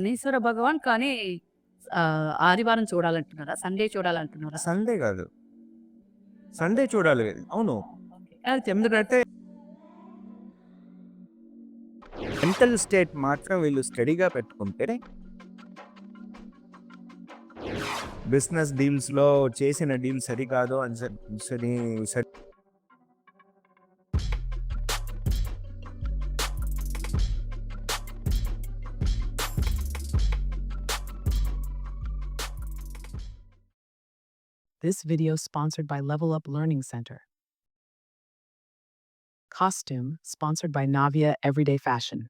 శనీశ్వర భగవాన్ కానీ ఆదివారం చూడాలంటున్నారా? సండే చూడాలంటున్నారా? సండే కాదు. సండే చూడాలి. అవును. ఎందుకంటే మెంటల్ స్టేట్ మాత్రం వీళ్ళు స్టడీగా పెట్టుకుంటే బిజినెస్ డీల్స్‌లో చేసిన డీల్ సరికాదు అని సరి This video sponsored by Level Up Learning Center. Costume sponsored by Navia Everyday Fashion.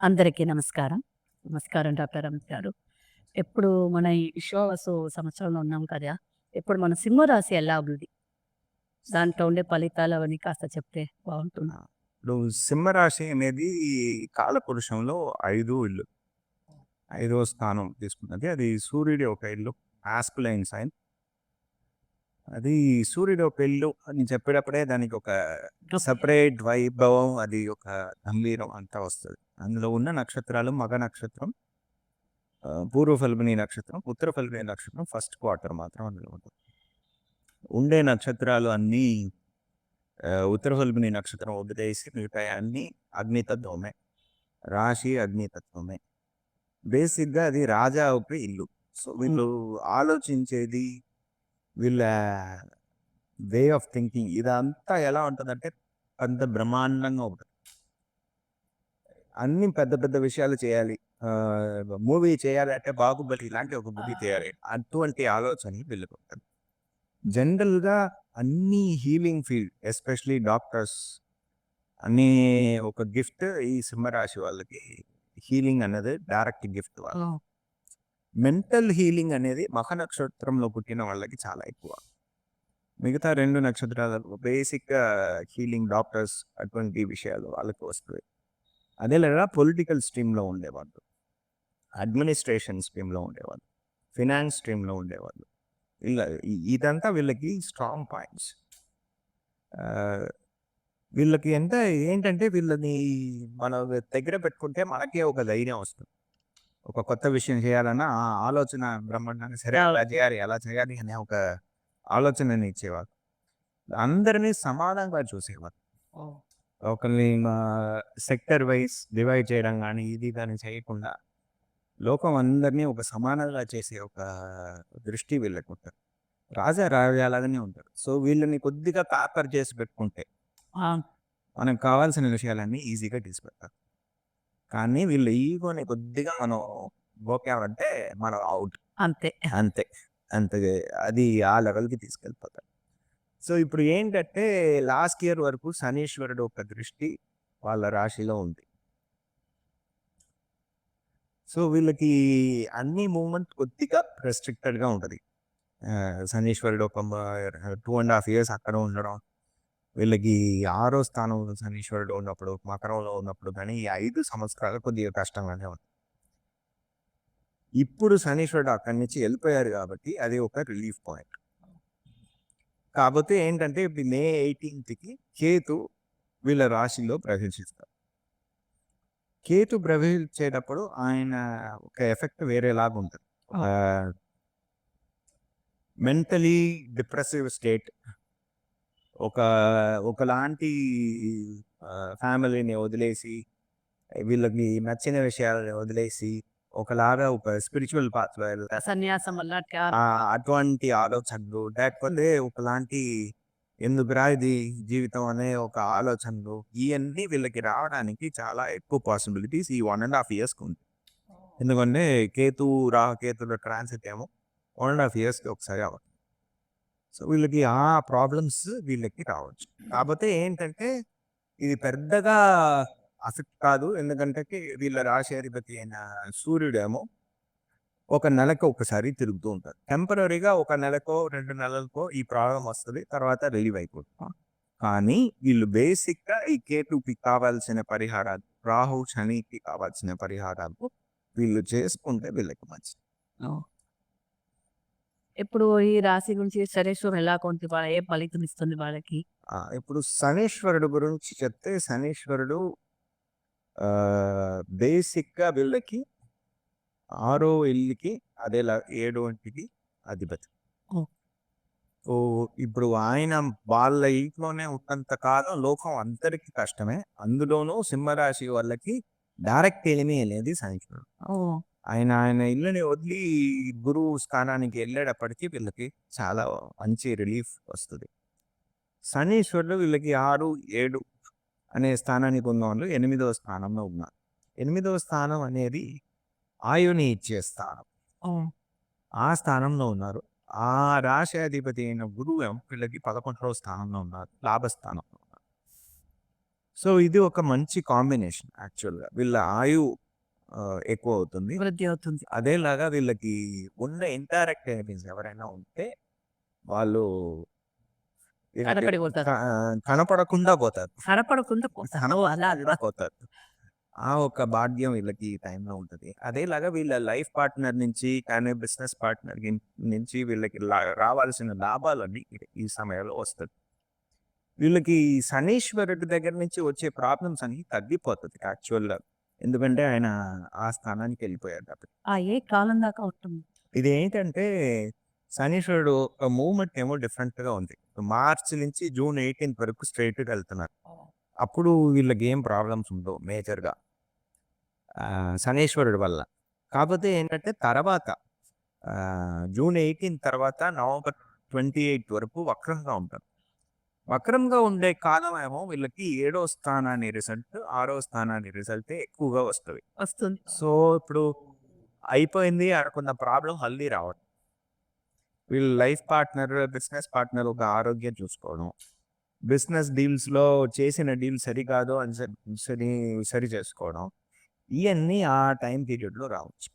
అందరికీ నమస్కారం. నమస్కారం డాక్టర్ రమేష్ గారు. ఇప్పుడు మన ఈ విశ్వావసు సంవత్సరంలో ఉన్నాం కదా! ఇప్పుడు మన సింహరాశి ఎలా ఉంది? దాంట్లో ఉండే ఫలితాలు అవన్నీ కాస్త చెప్తే బావుంటుంది. ఇప్పుడు సింహరాశి అనేది కాలపురుషంలో ఐదో ఇల్లు. ఐదో స్థానం తీసుకున్నది. అది సూర్యుడి ఒక ఇల్లు. Masculine sign. అది సూర్యుడి ఒక ఇల్లు అని చెప్పేటప్పుడే దానికి ఒక సెపరేట్ వైభవం అది ఒక గంభీరం అంతా వస్తది. అందులో ఉన్న నక్షత్రాలు మగ నక్షత్రం పూర్వ ఫల్గుని నక్షత్రం, ఉత్తర ఫల్గుని నక్షత్రం ఫస్ట్ క్వార్టర్ మాత్రం అందులో ఉంటుంది. ఉండే నక్షత్రాలు అన్నీ ఉత్తర ఫల్గుని నక్షత్రం వదిలేసి మిగతాయి అన్నీ అగ్నితత్వమే. రాశి అగ్నితత్వమే. బేసిక్‌గా అది రాజా ఒక ఇల్లు. సో, వీళ్ళు ఆలోచించేది వీళ్ళ వే ఆఫ్ థింకింగ్ ఇదంతా ఎలా ఉంటదంటే అంత బ్రహ్మాండంగా ఉంటది. అన్ని పెద్ద పెద్ద విషయాలు చేయాలి. మూవీ చేయాలంటే 'బాహుబలి' ఇలాంటి ఒక మూవీ చేయాలి. అటువంటి ఆలోచనలు వీళ్ళకుంటది. జనరల్‌గా అన్ని హీలింగ్ ఫీల్డ్ ఎస్పెషల్లీ డాక్టర్స్ అన్నీ ఒక గిఫ్ట్ ఈ సింహరాశి వాళ్ళకి హీలింగ్ అన్నది డైరెక్ట్ గిఫ్ట్ వాళ్ళకి. మెంటల్ హీలింగ్ అనేది మఖ నక్షత్రంలో పుట్టిన వాళ్ళకి చాలా ఎక్కువ. మిగతా రెండు నక్షత్రాలు బేసిక్‌గా హీలింగ్ డాక్టర్స్ అటువంటి విషయాలు వాళ్ళకి వస్తాయి. అదేలాగా పొలిటికల్ స్ట్రీమ్‌లో ఉండేవాళ్ళు. అడ్మినిస్ట్రేషన్ స్ట్రీమ్‌లో ఉండేవాళ్ళు. ఫినాన్స్ స్ట్రీమ్‌లో ఉండేవాళ్ళు. ఇలా ఇదంతా వీళ్ళకి స్ట్రాంగ్ పాయింట్స్. వీళ్ళకి ఎంత ఏంటంటే వీళ్ళని మనం దగ్గర పెట్టుకుంటే మనకే ఒక ధైర్యం వస్తుంది. ఒక కొత్త విషయం చేయాలన్నా ఆ ఆలోచన బ్రహ్మాండంగా సరే అలా చేయాలి, అలా చేయాలి అనే ఒక ఆలోచనని ఇచ్చేవాళ్ళు. అందరిని సమానంగా. ఓహ్! ఒకరిని సెక్టర్ వైస్ డివైడ్ చేయడం గాని, ఇది గాని చేయకుండా లోకం అందరిని ఒక సమానంగా చేసే ఒక దృష్టి వీళ్ళకుంటది. రాజా రాజాలాగానే ఉంటారు. సో, వీళ్ళని కొద్దిగా కాపర్ చేసి పెట్టుకుంటే! మనకు కావాల్సిన విషయాలన్నీ ఈజీగా తీసి పెడతారు. కానీ వీళ్ళ ఈగోని కొద్దిగా మనం గోకామంటే మనం ఔట్. అంతే. అంతే. అంతే అది ఆ లెవెల్‌కి తీసుకెళ్ళిపోతారు. సో, ఇప్పుడు ఏంటంటే లాస్ట్ ఇయర్ వరకు శనీశ్వరుడు ఒక దృష్టి వాళ్ళ రాశిలో ఉంది. సో, వీళ్ళకి అన్ని మూవ్‌మెంట్ కొద్దిగా రెస్ట్రిక్టెడ్‌గా ఉంటది. శనీశ్వరుడు ఒక మ 2 ½ ఇయర్స్ అక్కడ ఉండడం. వీళ్ళకి ఆరో స్థానంలో శనీశ్వరుడు ఉన్నప్పుడు, మకరంలో ఉన్నప్పుడు గాని ఈ 5 సంవత్సరాలు కొద్దిగా కష్టంగానే ఉంది. ఇప్పుడు శనీశ్వరుడు అక్కడి నుంచి ఎళ్ళిపోయారు కాబట్టి అది ఒక రిలీఫ్ పాయింట్. కాపోతే ఏంటంటే ఇప్పుడు మే 18కి కేతు వీళ్ళ రాశిలో ప్రవేశిస్తారు. కేతు ప్రవేశించేటప్పుడు ఆయన ఒక ఎఫెక్ట్ వేరేలాగా ఉంటది. Mentally depressive state. ఒక ఒకలాంటి ఫ్యామిలీని వదిలేసి, వీళ్ళకి నచ్చిన విషయాలని వదిలేసి, ఒకలాగా ఒక స్పిరిచ్యువల్ పాత్‌లో వెళ్తారు. సన్యాసం వల్ల! అటువంటి ఆలోచనలు లేకపోతే ఒకలాంటి ఎందుకురా ఇది జీవితం అనే ఒక ఆలోచనలు ఇయన్నీ వీళ్ళకి రావడానికి చాలా ఎక్కువ పాసిబిలిటీస్ ఈ 1 ½ ఇయర్స్‌కి ఉంది. ఎందుకంటే కేతు, రాహుకేతుల ట్రాన్సిట్ ఏమో 1 ½ ఇయర్స్‌కి ఒకసారి అవ్వదు. సో, వీళ్ళకి ఆ ప్రాబ్లమ్స్ వీళ్ళకి రావచ్చు. కాపోతే ఏంటంటే ఇది పెద్దగా అఫెక్ట్ కాదు. ఎందుకంటే వీళ్ళ రాశి అయిన సూర్యుడేమో ఒక నెలకు ఒకసారి తిరుగుతూ ఉంటారు. టెంపరరీగా ఒక నెలకో, 2 నెలలకో ఈ ప్రాబ్లమ్ వస్తది. తర్వాత రిలీవ్ అయిపోతుంది. కానీ వీళ్ళు బేసిక్‌గా ఈ కేతుకి కావాల్సిన పరిహారాలు, రాహు, శనికి కావాల్సిన పరిహారాలు వీళ్ళు చేసుకుంటే వీళ్ళకి మంచిది. ఇప్పుడు ఈ రాశి గురించి శనీశ్వరుడు ఎలా కొంత ఏ ఫలితం ఇస్తుంది వాళ్ళకి? ఆ! ఇప్పుడు శనీశ్వరుడు గురించి చెప్తే శనీశ్వరుడు బేసిక్గా వీళ్ళకి ఆరో ఇల్లుకి అదేలా ఏడో ఇంటికి అధిపతి ఓ. ఇప్పుడు ఆయన వాళ్ళ ఇంట్లోనే ఉన్నంత కాలం లోకం అందరికీ కష్టమే అందులోనూ సింహరాశి వాళ్ళకి డైరెక్ట్ అనేది సాధించాడు ఓ ఆయన ఆయన ఇల్లుని వదిలి గురువు స్థానానికి వెళ్ళేటప్పటికి వీళ్ళకి చాలా మంచి రిలీఫ్ వస్తుంది. శనీశ్వరుడు వీళ్ళకి ఆరు ఏడు అనే స్థానానికి ఉన్న వాళ్ళు ఎనిమిదవ స్థానంలో ఉన్నారు. ఎనిమిదవ స్థానం అనేది ఆయుని ఇచ్చే స్థానం. ఆ! స్థానంలో ఉన్నారు. ఆ రాశి అధిపతి అయిన గురువు వీళ్ళకి పదకొండవ స్థానంలో ఉన్నారు. లాభస్థానంలో ఉన్నారు. సో ఇది ఒక మంచి కాంబినేషన్ యాక్చువల్గా. వీళ్ళ ఆయు ఎక్కువ అవుతుంది వృద్ధి అవుతుంది. అదేలాగా వీళ్ళకి ఉన్న ఇండైరెక్ట్ ఎనిమీస్ ఎవరైనా ఉంటే వాళ్ళు కనపడకుండా పోతారు. కనపడకుండా పోతారు. ఆ ఒక భాగ్యం వీళ్ళకి టైంలో ఉంటుంది. అదేలాగా వీళ్ళ లైఫ్ పార్ట్నర్ నుంచి కానీ బిజినెస్ పార్ట్నర్ నుంచి వీళ్ళకి రావాల్సిన లాభాలన్నీ ఈ- సమయంలో వస్తుంది. వీళ్ళకి శనీశ్వరుడి దగ్గర నుంచి వచ్చే ప్రాబ్లమ్స్ అన్ని తగ్గిపోతుంది యాక్చువల్గా. ఎందుకంటే ఆయన ఆ స్థానానికి వెళ్ళిపోయారు కాబట్టి. ఆ ఏ కాలం దాకా ఉంటుంది ఇది ఏంటంటే శనీశ్వరుడు మూమెంట్ ఏమో డిఫరెంట్గా ఉంది. మార్చ్ నుంచి జూన్ ఎయిటీన్త్ వరకు స్ట్రైట్గా వెళ్తున్నారు అప్పుడు వీళ్ళకి ఏం ప్రాబ్లమ్స్ ఉండవు మేజర్గా శనీశ్వరుడు వల్ల. కాకపోతే ఏంటంటే తర్వాత జూన్ ఎయిటీన్ తర్వాత నవంబర్ ట్వంటీ ఎయిత్ వరకు వక్రంగా ఉంటారు. వక్రంగా ఉండే కాలం ఏమో వీళ్ళకి ఏడో స్థానాన్ని రిజల్ట్ ఆరో స్థానాన్ని రిజల్ట్ ఎక్కువగా వస్తుంది. వస్తుంది. సో ఇప్పుడు అయిపోయింది అనుకున్న ప్రాబ్లం మళ్ళీ రావడం. వీళ్ళు లైఫ్ పార్ట్నర్ బిజినెస్ పార్ట్నర్ ఒక ఆరోగ్యం చూసుకోవడం. బిజినెస్ డీల్స్లో చేసిన డీల్ సరికాదు అని సరి- సరి చేసుకోవడం. ఇవన్నీ ఆ టైం పీరియడ్లో రావచ్చు.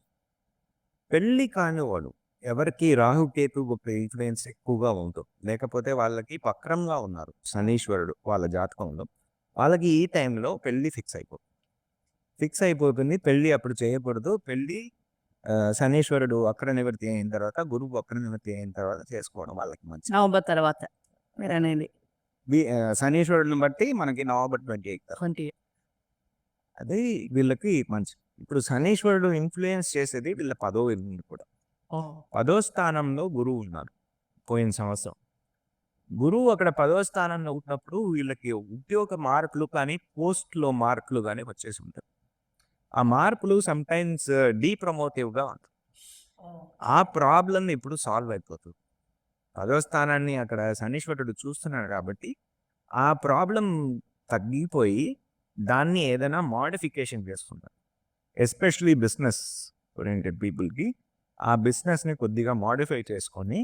పెళ్ళి కాని వాడు ఎవరికి రాహుకేతు ఒక ఇన్ఫ్లుయెన్స్ ఎక్కువగా ఉంటుంది. లేకపోతే వాళ్ళకి వక్రంగా ఉన్నారు శనీశ్వరుడు వాళ్ళ జాతకంలో. వాళ్ళకి ఈ టైంలో పెళ్ళి ఫిక్స్ అయిపోతుంది ఫిక్స్ అయిపోతుంది. పెళ్ళి అప్పుడు చేయకూడదు. పెళ్ళి శనీశ్వరుడు వక్ర నివృత్తి అయిన తర్వాత గురువు వక్ర నివృత్తి అయిన తర్వాత చేసుకోవడం వాళ్ళకి మంచి నవంబర్ తర్వాత మీరు అనేది శనీశ్వరుడిని బట్టి మనకి నవంబర్ ట్వంటీ ఎయిత్ ట్వంటీ అది వీళ్ళకి మంచి. ఇప్పుడు శనీశ్వరుడు ఇన్ఫ్లుయెన్స్ చేసేది వీళ్ళ పదో కూడా. పదో స్థానంలో గురువు ఉన్నారు పోయిన సంవత్సరం. గురువు అక్కడ పదో స్థానంలో ఉన్నప్పుడు వీళ్ళకి ఉద్యోగ మార్పులు కానీ పోస్ట్లో మార్కులు కానీ వచ్చేసి ఉంటాయి. ఆ మార్పులు సమ్టైమ్స్ డీప్రమోటివ్గా ఉంటాయి. ఆ ప్రాబ్లం ఇప్పుడు సాల్వ్ అయిపోతుంది. పదో స్థానాన్ని అక్కడ శనీశ్వరుడు చూస్తున్నాడు కాబట్టి ఆ ప్రాబ్లం తగ్గిపోయి దాన్ని ఏదైనా మాడిఫికేషన్ చేసుకుంటారు. ఎస్పెషలీ బిజినెస్ ఓరియంటెడ్ పీపుల్కి ఆ బిజినెస్ని కొద్దిగా మాడిఫై చేసుకొని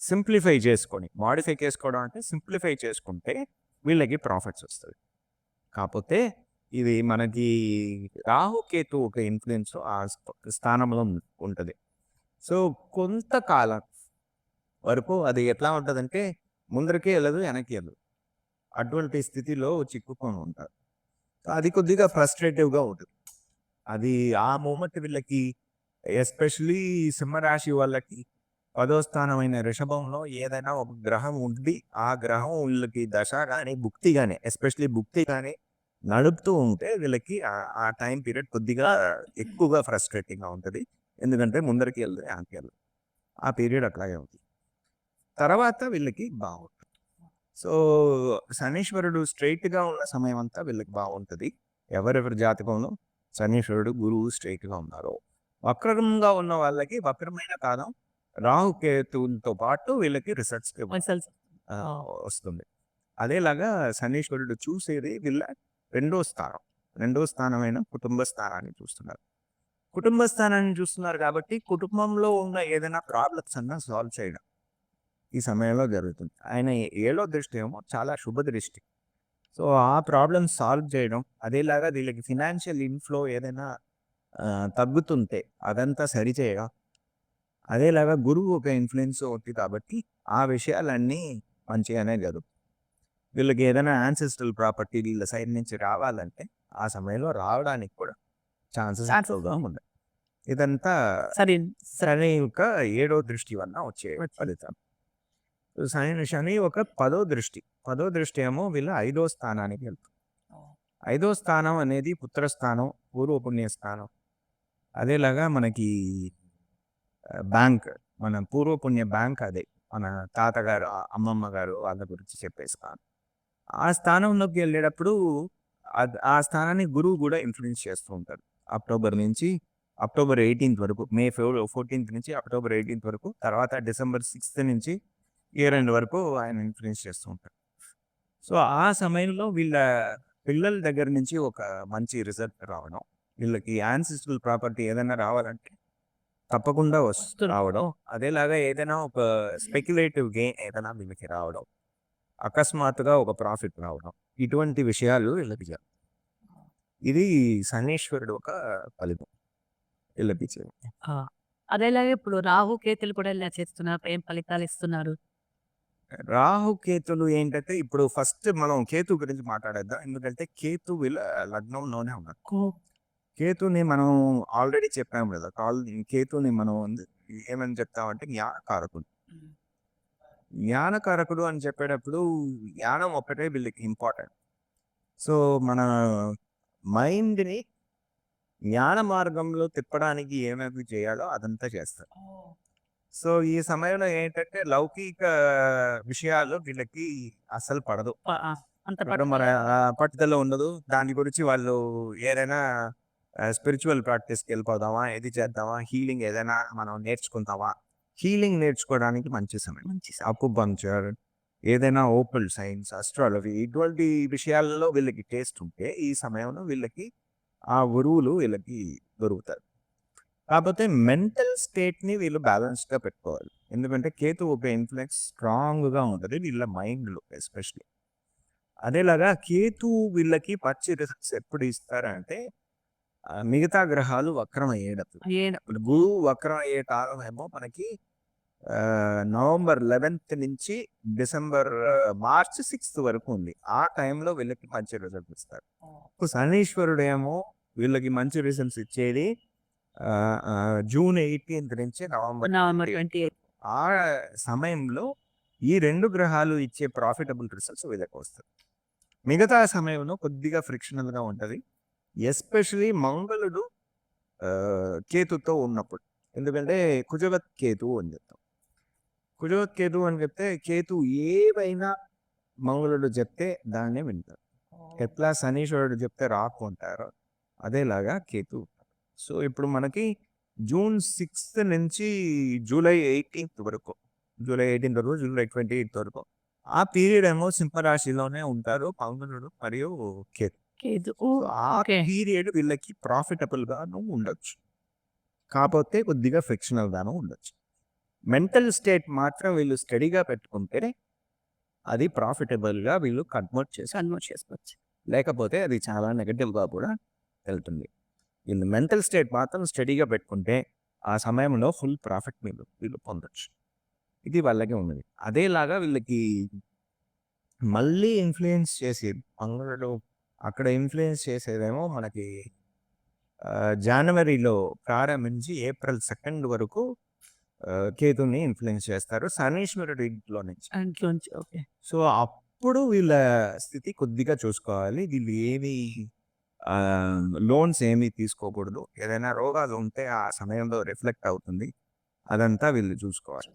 సింప్లిఫై చేసుకొని మాడిఫై చేసుకోవడం అంటే సింప్లిఫై చేసుకుంటే వీళ్ళకి ప్రాఫిట్స్ వస్తుంది. కాకపోతే ఇది మనకి రాహుకేతు ఒక ఇన్ఫ్లుయెన్స్ ఆ స్థానంలో ఉంటుంది. సో కొంతకాలం వరకు అది ఎట్లా ఉంటుందంటే ముందరికే వెళ్ళదు వెనక్కి వెళ్ళదు. అటువంటి స్థితిలో చిక్కుకొని ఉంటారు. అది కొద్దిగా ఫ్రస్ట్రేటివ్గా ఉంటుంది. అది ఆ మూమెంట్ వీళ్ళకి ఎస్పెషలీ సింహరాశి వాళ్ళకి పదో స్థానమైన రిషభంలో ఏదైనా ఒక గ్రహం ఉండి ఆ గ్రహం వీళ్ళకి దశ కానీ భుక్తి కానీ ఎస్పెషలీ భుక్తి కానీ నడుపుతూ ఉంటే వీళ్ళకి ఆ- టైం పీరియడ్ కొద్దిగా ఎక్కువగా ఫ్రస్ట్రేటింగ్గా ఉంటుంది. ఎందుకంటే ముందరికి వెళ్తే వెనక్కి ఆ పీరియడ్ అట్లాగే ఉంటుంది. తర్వాత వీళ్ళకి బాగుంటుంది సో శనీశ్వరుడు స్ట్రైట్గా ఉన్న సమయం అంతా వీళ్ళకి బాగుంటుంది ఎవరెవరి జాతకంలో శనీశ్వరుడు గురువు స్ట్రైట్గా ఉన్నారో. వక్రంగా ఉన్న వాళ్ళకి వక్రమైన కాలం రాహుకేతువులతో పాటు వీళ్ళకి రిసల్ట్స్ వస్తుంది. అదేలాగా శనీశ్వరుడు చూసేది వీళ్ళ రెండో స్థానం. రెండో స్థానమైన కుటుంబ స్థానాన్ని చూస్తున్నారు. కుటుంబ స్థానాన్ని చూస్తున్నారు కాబట్టి కుటుంబంలో ఉన్న ఏదైనా ప్రాబ్లమ్స్ అన్నా సాల్వ్ చేయడం ఈ సమయంలో జరుగుతుంది. ఆయన ఏడో దృష్టి ఏమో చాలా శుభ దృష్టి. సో ఆ ప్రాబ్లమ్ సాల్వ్ చేయడం అదేలాగా వీళ్ళకి ఫినాన్షియల్ ఇన్ఫ్లో ఏదైనా తగ్గుతుంటే అదంతా సరిచేయడం అదేలాగా గురువు ఒక ఇన్ఫ్లుయెన్స్ ఉంది కాబట్టి ఆ విషయాలన్నీ మంచిగానే జరుగుతాయి వీళ్ళకి ఏదైనా యాన్సిస్టల్ ప్రాపర్టీ వీళ్ళ సైడ్ నుంచి రావాలంటే ఆ సమయంలో రావడానికి కూడా ఛాన్సెస్ ఎక్కువగా ఉన్నాయి. ఇదంతా సరే శని యొక్క ఏడో దృష్టి వల్ల వచ్చే ఫలితం శని ఒక పదో దృష్టి. పదో దృష్టి ఏమో వీళ్ళ ఐదో స్థానానికి వెళ్తుంది ఐదో స్థానం అనేది పుత్రస్థానం పూర్వ పుణ్య స్థానం అదేలాగా మనకి బ్యాంక్ మన పూర్వ పుణ్య బ్యాంక్ అదే. మన తాతగారు అమ్మమ్మ గారు వాళ్ళ గురించి చెప్పే స్థానం ఆ స్థానంలోకి వెళ్ళేటప్పుడు ఆ స్థానాన్ని గురువు కూడా ఇన్ఫ్లుయెన్స్ చేస్తూ ఉంటారు అక్టోబర్ నుంచి అక్టోబర్ ఎయిటీన్త్ వరకు మే ఫోర్ ఫోర్టీన్త్ నుంచి అక్టోబర్ ఎయిటీన్త్ వరకు తర్వాత డిసెంబర్ సిక్స్త్ నుంచి ఇయర్ ఎండ్ వరకు ఆయన ఇన్ఫ్లుయెన్స్ చేస్తూ ఉంటారు సో ఆ సమయంలో వీళ్ళ పిల్లల దగ్గర నుంచి ఒక మంచి రిజల్ట్ రావడం వీళ్ళకి యాన్సిస్టల్ ప్రాపర్టీ ఏదైనా రావాలంటే తప్పకుండా వస్తు రావడం అదేలాగా ఏదైనా ఒక స్పెక్యులేటివ్ గెయిన్ ఏదైనా వీళ్ళకి రావడం అకస్మాత్తుగా ఒక ప్రాఫిట్ రావడం ఇటువంటి విషయాలు వీళ్ళకి జరుగుతాయి. ఇది శనీశ్వరుడు ఒక ఫలితం వీళ్ళకి. అదేలాగే ఇప్పుడు రాహు కేతులు కూడా ఇలా చేస్తున్నారు ఏం ఫలితాలు ఇస్తున్నారు రాహు కేతులు ఏంటంటే ఇప్పుడు ఫస్ట్ మనం కేతు గురించి మాట్లాడేద్దాం. ఎందుకంటే కేతు వీళ్ళ లగ్నంలోనే ఉన్నారు. కేతుని మనం ఆల్రెడీ చెప్పాము కదా కాల్ కేతుని మనం ఏమని చెప్తామంటే జ్ఞానకారకుడు. జ్ఞానకారకుడు అని చెప్పేటప్పుడు జ్ఞానం ఒక్కటే వీళ్ళకి ఇంపార్టెంట్. సో మన మైండ్ని జ్ఞాన మార్గంలో తిప్పడానికి ఏమేమి చేయాలో అదంతా చేస్తారు. సో ఈ సమయంలో ఏంటంటే లౌకిక విషయాలు వీళ్ళకి అసలు పడదు. మన పట్టుదల ఉండదు. దాని గురించి వాళ్ళు ఏదైనా స్పిరిచువల్ ప్రాక్టీస్కి వెళ్ళిపోదామా? ఏది చేద్దామా? హీలింగ్ ఏదైనా మనం నేర్చుకుందామా? హీలింగ్ నేర్చుకోవడానికి మంచి సమయం. మంచి అప్పు పంక్చర్ ఏదైనా ఓపల్ సైన్స్ అస్ట్రాలజీ ఇటువంటి విషయాలలో వీళ్ళకి టేస్ట్ ఉంటే ఈ సమయంలో వీళ్ళకి ఆ గురువులు వీళ్ళకి దొరుకుతారు కాకపోతే మెంటల్ స్టేట్ని వీళ్ళు బ్యాలెన్స్గా పెట్టుకోవాలి. ఎందుకంటే కేతు ఒక ఇన్ఫ్లుయెన్స్ స్ట్రాంగ్గా ఉంటుంది వీళ్ళ మైండ్లో ఎస్పెషలీ అదేలాగా కేతు వీళ్ళకి పచ్చి రిజల్ట్స్ ఎప్పుడు ఇస్తారంటే మిగతా గ్రహాలు వక్రం అయ్యేటప్పుడు. గురువు వక్రం అయ్యే కాలం ఏమో మనకి నవంబర్ లెవెన్త్ నుంచి డిసెంబర్ మార్చ్ సిక్స్త్ వరకు ఉంది. ఆ టైంలో వీళ్ళకి మంచి రిజల్ట్ ఇస్తారు. శనీశ్వరుడు ఏమో వీళ్ళకి మంచి రిజల్ట్స్ ఇచ్చేది జూన్ ఎయిటీన్త్ నుంచి నవంబర్ నవంబర్ ట్వంటీ ఆ సమయంలో ఈ రెండు గ్రహాలు ఇచ్చే ప్రాఫిటబుల్ రిజల్ట్స్ వీళ్ళకి వస్తాయి. మిగతా సమయంలో కొద్దిగా frictional గా ఉంటుంది. ఎస్పెషలీ మంగళుడు కేతుతో ఉన్నప్పుడు. ఎందుకంటే కుజవత్ కేతు అని చెప్తాం. కుజవత్ కేతు అని చెప్తే కేతు ఏవైనా మంగళుడు చెప్తే దాన్నే వింటారు. ఎట్లా శనీశ్వరుడు చెప్తే రాకు అంటారో అదేలాగా కేతు సో ఇప్పుడు మనకి జూన్ సిక్స్త్ నుంచి జూలై ఎయిటీన్త్ వరకు జూలై ఎయిటీన్త్ వరకు జూలై ట్వంటీ ఎయిత్ వరకు ఆ పీరియడ్ ఏమో సింహరాశిలోనే ఉంటారు మంగళుడు మరియు కేతు. ఆ పీరియడ్ వీళ్ళకి ప్రాఫిటబుల్ గాను ఉండొచ్చు. కాకపోతే కొద్దిగా ఫ్రిక్షనల్ గాను ఉండొచ్చు. మెంటల్ స్టేట్ మాత్రం వీళ్ళు స్టడీగా పెట్టుకుంటే అది ప్రాఫిటబుల్గా వీళ్ళు కన్వర్ట్ చేసి కన్వర్ట్ చేసుకోవచ్చు. లేకపోతే అది చాలా negative గా కూడా వెళ్తుంది. వీళ్ళు మెంటల్ స్టేట్ మాత్రం స్టడీగా పెట్టుకుంటే ఆ సమయంలో ఫుల్ ప్రాఫిట్ వీళ్ళు వీళ్ళు పొందొచ్చు. ఇది వాళ్ళకి ఉన్నది. అదేలాగా వీళ్ళకి మళ్ళీ ఇన్ఫ్లుయెన్స్ చేసేది మంగళుడు అక్కడ ఇన్ఫ్లుయెన్స్ చేసేదేమో మనకి జనవరిలో ప్రారంభించి ఏప్రిల్ సెకండ్ వరకు కేతుని ఇన్ఫ్లుయెన్స్ చేస్తారు శనీశ్వరుడు ఇంట్లో నుంచి. అంట్లోంచి ఓకే. సో అప్పుడు వీళ్ళ స్థితి కొద్దిగా చూసుకోవాలి. వీళ్ళు ఏమి లోన్స్ ఏమీ తీసుకోకూడదు. ఏదైనా రోగాలు ఉంటే ఆ సమయంలో రిఫ్లెక్ట్ అవుతుంది. అదంతా వీళ్ళు చూసుకోవాలి.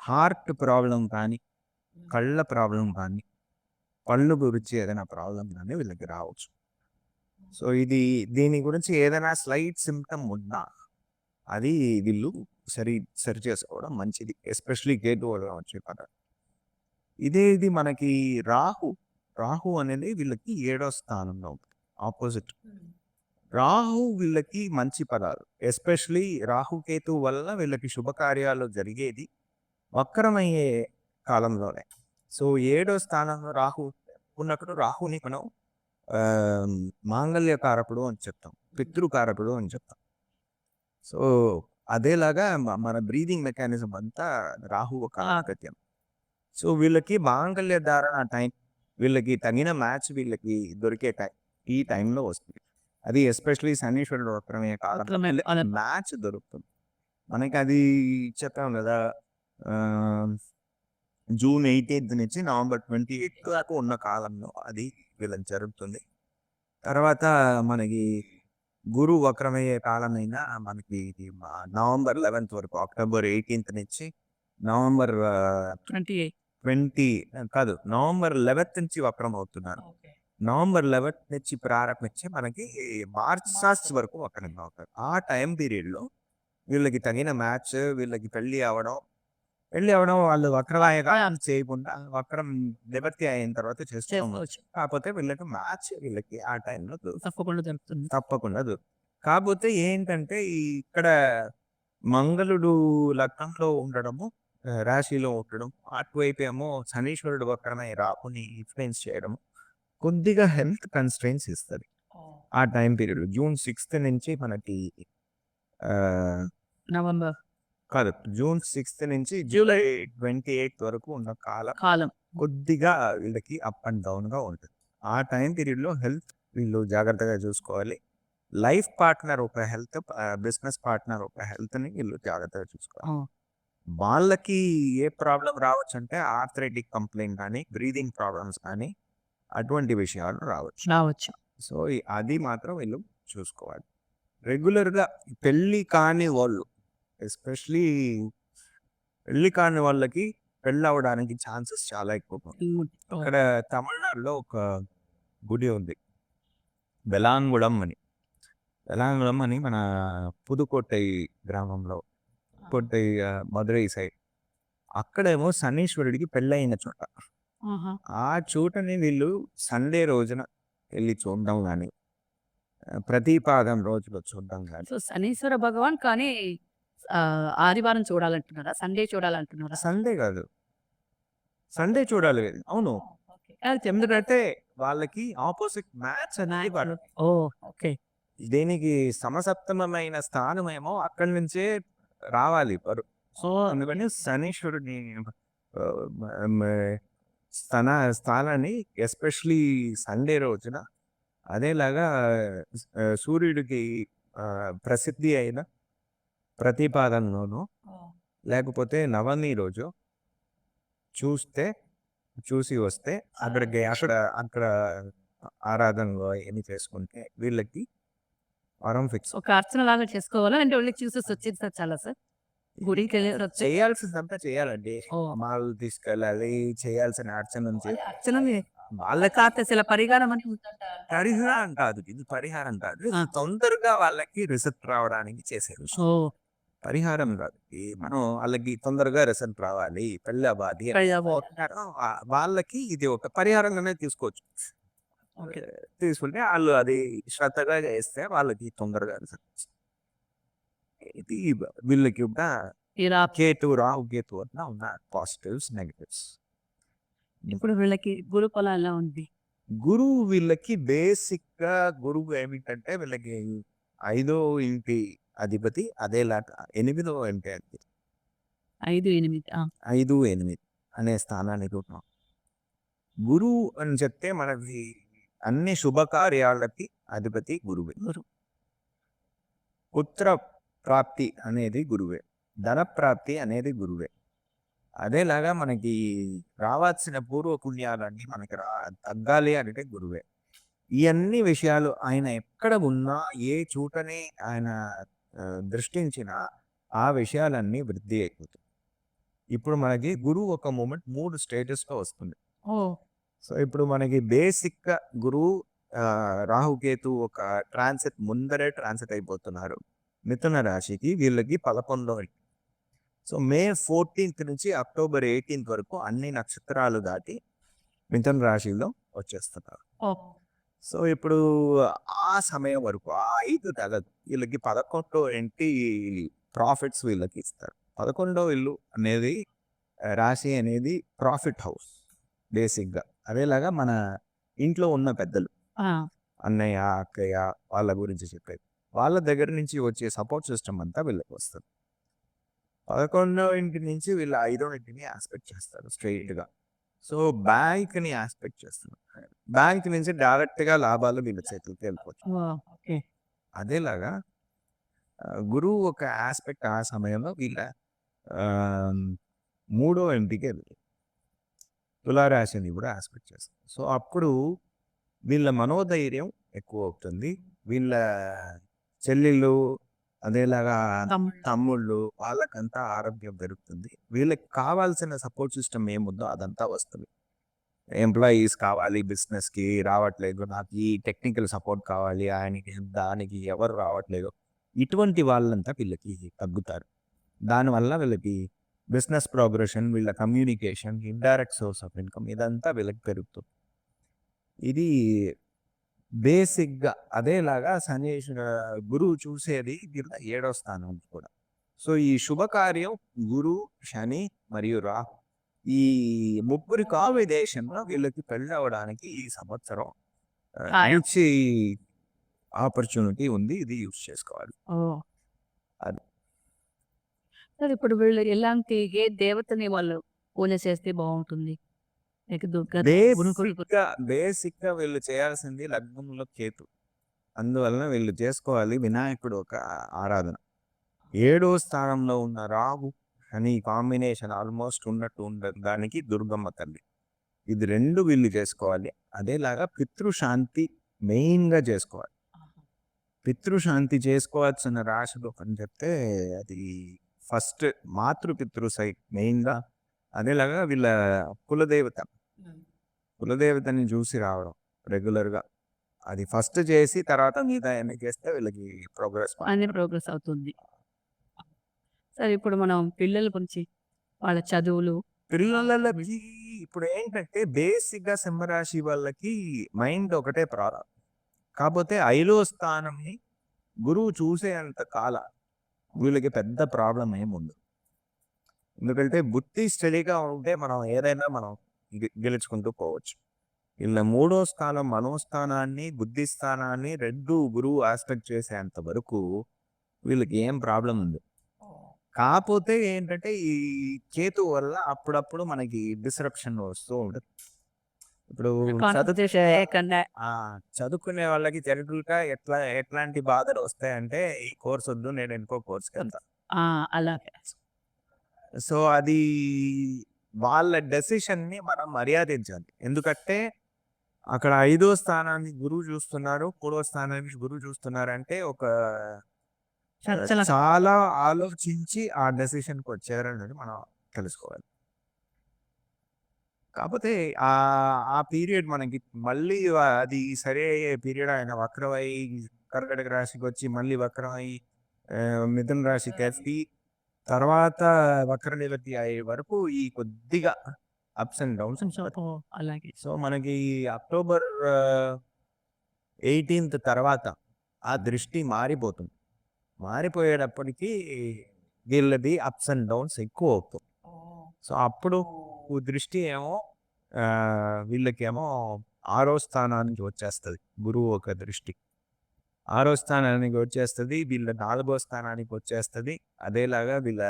హార్ట్ ప్రాబ్లం కానీ కళ్ళ ప్రాబ్లం కానీ పళ్ళు గురించి ఏదైనా ప్రాబ్లం కానీ వీళ్ళకి రావచ్చు. సో ఇది దీని గురించి ఏదైనా స్లైట్ సిమ్టమ్ ఉన్నా అది వీళ్ళు సరి సరి చేసుకోవడం మంచిది. ఎస్పెషలీ గేట్ వచ్చే పద ఇదే ఇది మనకి రాహు రాహు అనేది వీళ్ళకి ఏడో స్థానంలో ఉంటుంది. ఆపోజిట్. రాహు వీళ్ళకి మంచి పదాలు. ఎస్పెషలీ రాహుకేతు వల్ల వీళ్ళకి శుభకార్యాలు జరిగేది వక్రమయ్యే కాలంలోనే. సో ఏడో స్థానంలో రాహు ఉన్నప్పుడు రాహుని మనం మాంగళ్యకారకుడు అని చెప్తాం. పితృకారకుడు అని చెప్తాం. సో అదేలాగా మన బ్రీదింగ్ మెకానిజం అంతా రాహు ఒక ఆ. ఆగత్యం సో వీళ్ళకి మాంగళ్య ధారణ టైం వీళ్ళకి తగిన మ్యాచ్ వీళ్ళకి దొరికే టైం. ఈ టైంలో వస్తుంది. అది ఎస్పెషలీ శనీశ్వరుడు కాలం వక్రమే కాలం. మ్యాచ్ దొరుకుతుంది. మనకి అది చెప్పాం కదా జూన్ ఎయిటీన్త్ నుంచి నవంబర్ ట్వంటీ ఎయిత్ వరకు ఉన్న కాలంలో అది వీళ్ళకి జరుగుతుంది. తర్వాత మనకి గురు వక్రమయ్యే కాలమైన మనకి ఇది నవంబర్ లెవెన్త్ వరకు అక్టోబర్ ఎయిటీన్త్ నుంచి నవంబర్ ట్వంటీ ట్వంటీ కాదు నవంబర్ లెవెన్త్ నుంచి వక్రం అవుతున్నారు నవంబర్ లెవెన్త్ నుంచి ప్రారంభించి మనకి మార్చ్ ఫస్ట్ వరకు. వక్రంగా అవుతారు ఆ టైం పీరియడ్లో వీళ్ళకి తగిన మ్యాచ్ వీళ్ళకి పెళ్ళి అవడం పెళ్ళి అవడం వాళ్ళు వక్రవాయగా చేయకుండా వక్రం నివర్తి అయిన తర్వాత చేస్తాం చేసుకోవచ్చు. కాకపోతే వీళ్ళకి మ్యాచ్ వీళ్ళకి ఆ టైంలో తప్పకుండా జరుగుతుంది తప్పకుండా దొరుకుతుంది. కాకపోతే ఏంటంటే ఇక్కడ మంగళుడు లగ్నంలో ఉండడము రాశిలో ఉండడం అటువైపు ఏమో శనీశ్వరుడు వక్రమై రాకుని ఇన్ఫ్లుయెన్స్ చేయడం కొద్దిగా హెల్త్ కన్స్ట్రెయిన్స్ ఇస్తుంది. ఆ టైం పీరియడ్ జూన్ సిక్స్త్ నుంచి మనకి నవంబర్. కాదు జూన్ సిక్స్త్ నుంచి జూలై ట్వంటీ ఎయిత్ వరకు ఉన్న కాలం కాలం. కొద్దిగా వీళ్ళకి అప్ అండ్ డౌన్గా ఉంటుంది. ఆ టైం పీరియడ్లో హెల్త్ వీళ్ళు జాగ్రత్తగా చూసుకోవాలి. లైఫ్ పార్ట్నర్ ఒక హెల్త్ బిజినెస్ పార్ట్నర్ ఒక హెల్త్ని వీళ్ళు జాగ్రత్తగా చూసుకోవాలి. వాళ్ళకి ఏ ప్రాబ్లం రావచ్చు అంటే ఆర్థరైటిక్ కంప్లైంట్ కానీ బ్రీదింగ్ ప్రాబ్లమ్స్ కానీ అటువంటి విషయాలు రావచ్చు. రావచ్చు. సో అది మాత్రం వీళ్ళు చూసుకోవాలి. రెగ్యులర్గా పెళ్ళి కాని వాళ్ళు ఎస్పెషలీ పెళ్ళి కాని వాళ్ళకి పెళ్ళి అవ్వడానికి ఛాన్సెస్ చాలా ఎక్కువ అక్కడ తమిళనాడులో ఒక గుడి ఉంది. బెలాంగుళం అని. బెలాంగుళం అని మన పుదుకోటై గ్రామంలో పుదుకోటై ఆ, మదురై సైడ్. అక్కడేమో శనీశ్వరుడికి పెళ్ళైన చోట. ఆ చోటని వీళ్ళు సండే రోజున వెళ్ళి చూడడం కానీ ప్రతిపాదం రోజులో చూడడం కానీ సో శనీశ్వర భగవాన్ కానీ ఆదివారం చూడాలంటున్నారా? సండే చూడాలంటున్నారా? సండే కాదు. సండే చూడాలి. అవును. ఎందుకంటే వాళ్ళకి ఆపోజిట్ మ్యాచ్ అనేది వాళ్ళు ఓకే. దీనికి సమసప్తమమైన స్థానం ఏమో అక్కడి నుంచే రావాలి సో అందుకని శనీశ్వరుని స్థాన స్థానాన్ని ఎస్పెషలీ సండే రోజున అదేలాగా సూర్యుడికి ప్రసిద్ధి అయిన ప్రతిపాదనలోను లేకపోతే నవమి రోజు చూస్తే చూసి వస్తే అక్కడికి అక్కడ అక్కడ ఆరాధనలో ఏమి చేసుకుంటే వీళ్ళకి వరం ఫిక్స్. ఒక అర్చన లాగా చేసుకోవాలా? అంటే ఓన్లీ చూసేసి వచ్చేది చాలా సార్? గుడికి వెళ్ళి చేయాల్సిందంతా చేయాలండి. మాలు తీసుకెళ్ళాలి చేయాల్సిన అర్చన అర్చన వాళ్ళకి కాస్త చిల పరిహారం. పరిహారం కాదు ఇది పరిహారం కాదు. తొందరగా వాళ్ళకి రిజల్ట్ రావడానికి చేసేది పరిహారం కాదు మనం వాళ్ళకి తొందరగా రిజల్ట్ రావాలి పెళ్ళి అవ్వాలి వాళ్ళకి ఇది ఒక పరిహారంగానే తీసుకోవచ్చు. తీసుకుంటే వాళ్ళు అది శ్రద్ధగా చేస్తే వాళ్ళకి తొందరగా వస్తుంది. ఇది వీళ్ళకి ఉన్న ఇలా కేతు రాహు కేతు వల్ల ఉన్న పాజిటివ్స్ నెగటివ్స్. ఇప్పుడు వీళ్ళకి గురు ఎలా ఉంది? గురువు వీళ్ళకి బేసిక్గా గురువు ఏమిటంటే వీళ్ళకి ఐదో ఇంటి అధిపతి అదేలాగా ఎనిమిదో ఇంటి అధిపతి. ఐదు ఎనిమిది ఐదు ఎనిమిది అనే స్థానాన్ని చూద్దాం గురువు అని చెప్తే మనకి అన్ని శుభకార్యాలకి అధిపతి గురువే. గురు. పుత్ర ప్రాప్తి అనేది గురువే. ధన ప్రాప్తి అనేది గురువే. అదేలాగా మనకి రావాల్సిన పూర్వ పుణ్యాలన్నీ మనకి రా తగ్గాలి అంటే గురువే. ఈ అన్ని విషయాలు ఆయన ఎక్కడ ఉన్నా ఏ చూటనే ఆయన దృష్టించినా ఆ విషయాలన్నీ వృద్ధి అయిపోతాయి. ఇప్పుడు మనకి గురువు ఒక మూమెంట్ మూడు స్టేటస్లో వస్తుంది. ఓ! సో ఇప్పుడు మనకి బేసిక్గా గురువు రాహుకేతు ఒక ట్రాన్సిట్ ముందరే ట్రాన్సిట్ అయిపోతున్నారు. మిథున రాశికి వీళ్ళకి పదకొండో. సో మే ఫోర్టీన్త్ నుంచి అక్టోబర్ ఎయిటీన్త్ వరకు అన్ని నక్షత్రాలు దాటి మిథున రాశిలో వచ్చేస్తున్నారు. సో ఇప్పుడు ఆ సమయం వరకు ఆ ఐదు తగదు వీళ్ళకి పదకొండో ఇంటి ప్రాఫిట్స్ వీళ్ళకి ఇస్తారు. పదకొండో ఇల్లు అనేది రాశి అనేది ప్రాఫిట్ హౌస్ బేసిక్గా. అదేలాగా మన ఇంట్లో ఉన్న పెద్దలు అన్నయ్య అక్కయ్య వాళ్ళ గురించి చెప్పేది. వాళ్ళ దగ్గర నుంచి వచ్చే సపోర్ట్ సిస్టమ్ అంతా వీళ్ళకి వస్తుంది పదకొండో ఇంటి నుంచి వీళ్ళు ఐదో ఇంటిని ఆస్పెక్ట్ చేస్తారు straight గా సో బ్యాంక్ని ఆస్పెక్ట్ చేస్తున్నారు బ్యాంక్ నుంచి డైరెక్ట్గా లాభాలు వీళ్ళ చేతులకి వెళ్ళిపోవచ్చు అదేలాగా గురువు ఒక ఆస్పెక్ట్ ఆ సమయంలో వీళ్ళ మూడో ఇంటికి వెళ్ళి తులారాశిని కూడా ఆస్పెక్ట్ చేస్తారు. సో అప్పుడు వీళ్ళ మనోధైర్యం ఎక్కువ అవుతుంది. వీళ్ళ చెల్లెళ్ళు అదేలాగా తమ్ముళ్ళు. వాళ్ళకంతా ఆరోగ్యం పెరుగుతుంది. వీళ్ళకి కావాల్సిన సపోర్ట్ సిస్టమ్ ఏముందో అదంతా వస్తుంది. ఎంప్లాయీస్ కావాలి business కి రావట్లేదు నాకు ఈ టెక్నికల్ సపోర్ట్ కావాలి ఆయనకి దానికి ఎవరు రావట్లేదు. ఇటువంటి వాళ్ళంతా వీళ్ళకి తగ్గుతారు. దానివల్ల వీళ్ళకి బిజినెస్ ప్రోగ్రెషన్ వీళ్ళ communication indirect source of income ఇదంతా వీళ్ళకి పెరుగుతుంది. ఇది బేసిక్గా అదేలాగా శనీశ్వర గురువు చూసేది వీళ్ళ ఏడో స్థానం కూడా. సో ఈ శుభకార్యం గురు శని మరియు రాహు ఈ ముగ్గురి కాంబినేషన్లో వీళ్ళకి పెళ్ళి అవ్వడానికి ఈ సంవత్సరం. మంచి ఆపర్చునిటీ ఉంది. ఇది యూజ్ చేసుకోవాలి. అది. ఇప్పుడు వీళ్ళు ఎలాంటి ఏ దేవతని వాళ్ళు పూజ చేస్తే బాగుంటుంది? బేసిక్గా వీళ్ళు చేయాల్సింది లగ్నంలో కేతు. అందువలన వీళ్ళు చేసుకోవాలి వినాయకుడు ఒక ఆరాధన. ఏడో స్థానంలో ఉన్న రాహు అని కాంబినేషన్ ఆల్మోస్ట్ ఉన్నట్టు ఉండ దానికి దుర్గమ్మ తల్లి. ఇది రెండు వీళ్ళు చేసుకోవాలి. అదేలాగా పితృశాంతి మెయిన్గా చేసుకోవాలి పితృశాంతి చేసుకోవాల్సిన రాశులు అని చెప్తే అది ఫస్ట్ మాతృపితృ సైడ్ మెయిన్గా అదేలాగా వీళ్ళ కులదేవత కులదేవతని చూసి రావడం రెగ్యులర్గా అది ఫస్ట్ చేసి తర్వాత మిగతా ఎన్ని చేస్తే వీళ్ళకి ప్రోగ్రెస్ అన్ని ప్రోగ్రెస్ అవుతుంది. సరే ఇప్పుడు మనం పిల్లల గురించి వాళ్ళ చదువులు. పిల్లలకి ఇప్పుడు ఏంటంటే బేసిక్గా సింహరాశి వాళ్ళకి మైండ్ ఒకటే ప్రాబ్లం కాకపోతే ఐదో స్థానంని గురువు చూసేంత కాల వీళ్ళకి పెద్ద ప్రాబ్లం ఏముంది ఎందుకంటే బుద్ధి స్టడీగా ఉంటే మనం ఏదైనా మనం గెలుచుకుంటూ పోవచ్చు. ఇలా మూడో స్థానం మనోస్థానాన్ని బుద్ధి స్థానాన్ని రెండు గురువు ఆస్పెక్ట్ చేసేంత వరకు వీళ్ళకి ఏం ప్రాబ్లం ఉంది. కాకపోతే ఏంటంటే ఈ కేతు వల్ల అప్పుడప్పుడు మనకి డిస్రప్షన్ వస్తూ ఉంటుంది. ఇప్పుడు చదువుకునే వాళ్ళకి జనరల్గా ఎట్లా ఎట్లాంటి బాధలు వస్తాయంటే ఈ కోర్స్ వద్దు నేను ఇంకో కోర్స్కి వెళ్తా. ఆ, అలా సో అది వాళ్ళ డెసిషన్ని మనం మర్యాదించాలి. ఎందుకంటే అక్కడ ఐదో స్థానాన్ని గురువు చూస్తున్నారు మూడో స్థానాన్ని గురువు చూస్తున్నారు అంటే ఒక చాలా ఆలోచించి ఆ డెసిషన్కి వచ్చారనేది మనం తెలుసుకోవాలి. కాకపోతే ఆ ఆ పీరియడ్ మనకి మళ్ళీ అది సరే అయ్యే పీరియడ్ ఆయన వక్రమై కర్కటక రాశికి వచ్చి మళ్ళీ వక్రమై మిథున రాశికి వచ్చి తర్వాత వక్ర నివృత్తి అయ్యే వరకు ఈ కొద్దిగా అప్స్ అండ్ డౌన్స్ అలాగే. సో మనకి అక్టోబర్ ఎయిటీన్త్ తర్వాత ఆ దృష్టి మారిపోతుంది. మారిపోయేటప్పటికి వీళ్ళది అప్స్ అండ్ డౌన్స్ ఎక్కువ అవుతుంది. సో అప్పుడు దృష్టి ఏమో వీళ్ళకేమో ఆరో స్థానానికి వచ్చేస్తుంది. గురువు ఒక దృష్టి. ఆరో స్థానానికి వచ్చేస్తుంది వీళ్ళ నాలుగో స్థానానికి వచ్చేస్తుంది అదేలాగా వీళ్ళ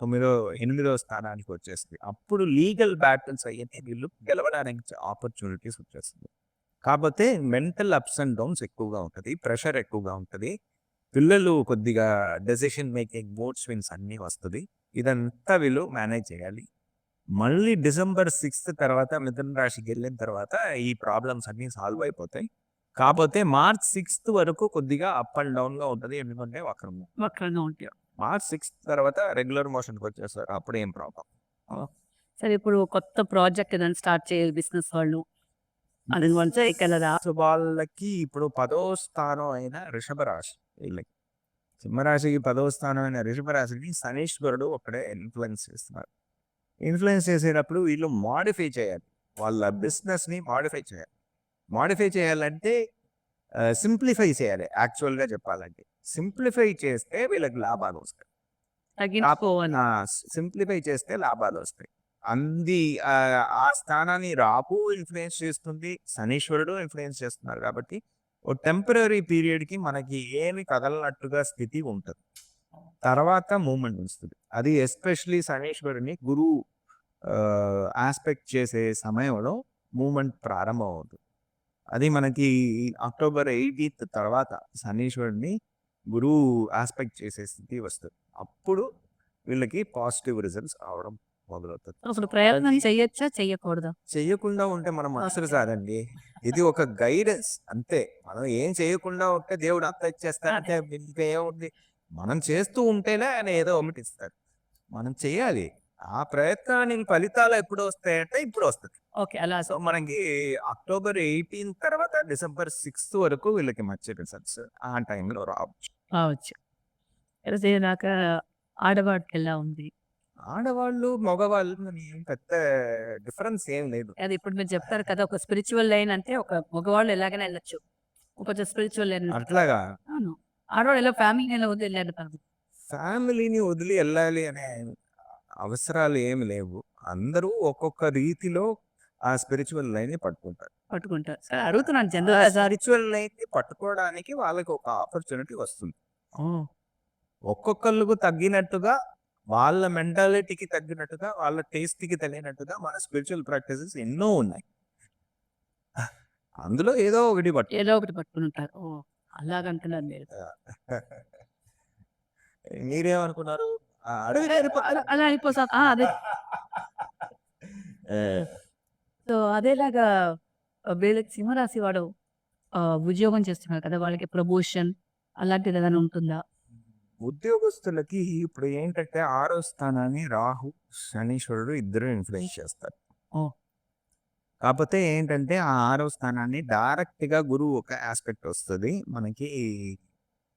తొమ్మిదో ఎనిమిదో స్థానానికి వచ్చేస్తుంది. అప్పుడు లీగల్ బ్యాటిల్స్ అయ్యే వీళ్ళు గెలవడానికి ఆపర్చునిటీస్ వచ్చేస్తుంది. కాకపోతే మెంటల్ అప్స్ అండ్ డౌన్స్ ఎక్కువగా ఉంటుంది ప్రెషర్ ఎక్కువగా ఉంటుంది పిల్లలు కొద్దిగా డెసిషన్ మేకింగ్ బోర్డ్ స్వింగ్స్ అన్నీ వస్తుంది ఇదంతా వీళ్ళు మేనేజ్ చేయాలి. మళ్ళీ డిసెంబర్ సిక్స్త్ తర్వాత మిథున రాశికి వెళ్ళిన తర్వాత ఈ ప్రాబ్లమ్స్ అన్నీ సాల్వ్ అయిపోతాయి. కాకపోతే మార్చ్ సిక్స్త్ వరకు కొద్దిగా అప్ అండ్ డౌన్గా ఉంటుంది. ఎందుకంటే వక్రం వక్రంగా ఉంటాయి. మార్చ్ సిక్స్త్ తర్వాత రెగ్యులర్ మోషన్కి వచ్చేస్తారు. అప్పుడు ఏం ప్రాబ్లం. సరే ఇప్పుడు కొత్త ప్రాజెక్ట్ ఏదైనా స్టార్ట్ చేయాలి బిజినెస్ వాళ్ళు. అది కొంచెం ఇక్కడ రా. సో వాళ్ళకి ఇప్పుడు పదో స్థానం అయిన వృషభ రాశి వీళ్ళకి. సింహరాశికి పదో స్థానం అయిన వృషభ రాశిని శనీశ్వరుడు ఒకడే ఇన్ఫ్లుయెన్స్ చేస్తున్నారు. ఇన్ఫ్లుయెన్స్ చేసేటప్పుడు వీళ్ళు మాడిఫై చేయాలి. వాళ్ళ business ని మాడిఫై చేయాలి. మాడిఫై చేయాలంటే సింప్లిఫై చేయాలి. actual గా చెప్పాలంటే. సింప్లిఫై చేస్తే వీళ్ళకి లాభాలు వస్తాయి. సింప్లిఫై చేస్తే లాభాలు వస్తాయి. అంది ఆ, స్థానాన్ని రాపు ఇన్ఫ్లుయెన్స్ చేస్తుంది శనీశ్వరుడు ఇన్ఫ్లుయెన్స్ చేస్తున్నారు కాబట్టి ఓ టెంపరీ పీరియడ్కి మనకి ఏమి కదలనట్టుగా స్థితి ఉంటుంది. తర్వాత మూమెంట్ వస్తుంది. అది ఎస్పెషలీ శనీశ్వరుని గురువు ఆస్పెక్ట్ చేసే సమయంలో మూమెంట్ ప్రారంభం అవుతుంది అది మనకి అక్టోబర్ ఎయిటీన్త్ తర్వాత శనీశ్వరుని గురువు ఆస్పెక్ట్ చేసే స్థితి వస్తుంది. అప్పుడు వీళ్ళకి పాజిటివ్ రిజల్ట్స్ అవడం మొదలవుతుంది. అసలు ప్రయత్నం చెయ్యొచ్చా చెయ్యకూడదా? చెయ్యకుండా ఉంటే మనం మనుషులు కాదండి ఇది ఒక గైడెన్స్ అంతే. మనం ఏం చేయకుండా ఉంటే దేవుడు అంత ఇచ్చేస్తాడంటే ఇంకా ఏముంది మనం చేస్తూ ఉంటేనే ఆయన ఏదో ఒకటి ఇస్తాడు. మనం చేయాలి ఆ ప్రయత్నానికి ఫలితాలు ఎప్పుడు వస్తాయంటే ఇప్పుడు వస్తుంది ఓకే. అలా సో మనకి అక్టోబర్ ఎయిటీన్ తర్వాత డిసెంబర్ సిక్స్త్ వరకు వీళ్ళకి మంచి రిజల్ట్స్ ఆ టైంలో రావచ్చు. కావచ్చు నాకు ఆడవాడికి ఎలా ఉంది? ఆడవాళ్ళు మగవాళ్ళు పెద్ద డిఫరెన్స్ ఏం లేదు. అది ఇప్పుడు మీరు చెప్తారు కదా ఒక స్పిరిచువల్ లైన్ అంటే ఒక మగవాళ్ళు ఎలాగైనా వెళ్ళొచ్చు. కొంచెం స్పిరిచువల్ లైన్ అట్లాగా? ఆడవాళ్ళు ఎలా ఫ్యామిలీ ఎలా వద్దు వెళ్ళాడు కాదు ఫ్యామిలీని వదిలి వెళ్ళాలి అనే అవసరాలు ఏమి లేవు. అందరూ ఒక్కొక్క రీతిలో ఆ స్పిరిచువల్ లైన్ పట్టుకుంటారు. పట్టుకుంటారు. అడుగుతున్నాను జనరల్ స్పిరిచువల్ లైన్ పట్టుకోవడానికి వాళ్ళకి ఒక ఆపర్చునిటీ వస్తుంది. ఒక్కొక్కళ్ళకు తగ్గినట్టుగా వాళ్ళ మెంటాలిటీకి తగ్గినట్టుగా వాళ్ళ టేస్ట్కి తగినట్టుగా మన స్పిరిచువల్ ప్రాక్టీసెస్ ఎన్నో ఉన్నాయి. అందులో ఏదో ఒకటి పట్టు ఏదో ఒకటి పట్టుకుని ఉంటారు ఓ అలాగంటున్నారు మీరు. మీరేమనుకున్నారు? అలా- ఆ, అదే సో అదేలాగా వీళ్ళకి సింహరాశి వాడు ఉద్యోగం చేస్తున్నారు కదా వాళ్ళకి ప్రమోషన్ అలాంటిది ఏదైనా ఉంటుందా ఉద్యోగస్తులకి ఇప్పుడు ఏంటంటే ఆరో స్థానాన్ని రాహు శనీశ్వరుడు ఇద్దరు ఇన్ఫ్లుయెన్స్ చేస్తారు. కాకపోతే ఏంటంటే ఆ ఆరో స్థానాన్ని డైరెక్ట్గా గురువు ఒక ఆస్పెక్ట్ వస్తుంది మనకి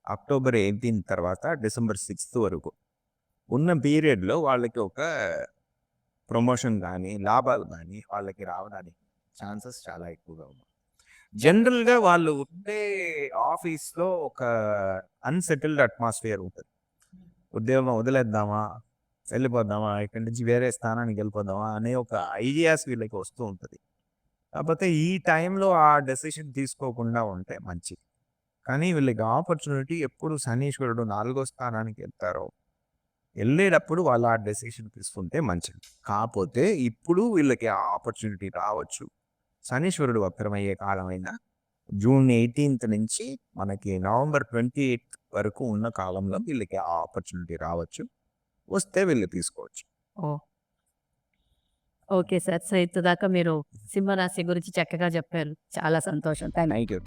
అక్టోబర్ ఎయిటీన్ తర్వాత డిసెంబర్ సిక్స్త్ వరకు ఉన్న పీరియడ్లో వాళ్ళకి ఒక ప్రమోషన్ కానీ లాభాలు కానీ వాళ్ళకి రావడానికి ఛాన్సెస్ చాలా ఎక్కువగా ఉన్నాయి. జనరల్గా వాళ్ళు ఉండే ఆఫీస్లో ఒక అన్సెటిల్డ్ అట్మాస్ఫియర్ ఉంటుంది. ఉద్యోగం వదిలేద్దామా? వెళ్ళిపోదామా ఇక్కడి నుంచి వేరే స్థానానికి వెళ్ళిపోదామా? అనే ఒక ఐడియాస్ వీళ్ళకి వస్తూ ఉంటుంది. కాకపోతే ఈ టైంలో ఆ డెసిషన్ తీసుకోకుండా ఉంటే మంచిది. కానీ వీళ్ళకి ఆపర్చునిటీ ఎప్పుడు శనీశ్వరుడు నాలుగో స్థానానికి వెళ్తారో వెళ్ళేటప్పుడు వాళ్ళు ఆ డెసిషన్ తీసుకుంటే మంచిది. కాకపోతే ఇప్పుడు వీళ్ళకి ఆ ఆపర్చునిటీ రావచ్చు. శనీశ్వరుడు వక్రమయ్యే కాలమైన జూన్ ఎయిటీన్త్ నుంచి మనకి నవంబర్ ట్వంటీ ఎయిత్ వరకు ఉన్న కాలంలో వీళ్ళకి ఆ ఆపర్చునిటీ రావచ్చు. వస్తే వీళ్ళు తీసుకోవచ్చు. Okay sir. సో ఇంతదాకా మీరు సింహరాశి గురించి చక్కగా చెప్పారు. చాలా సంతోషం. Thank you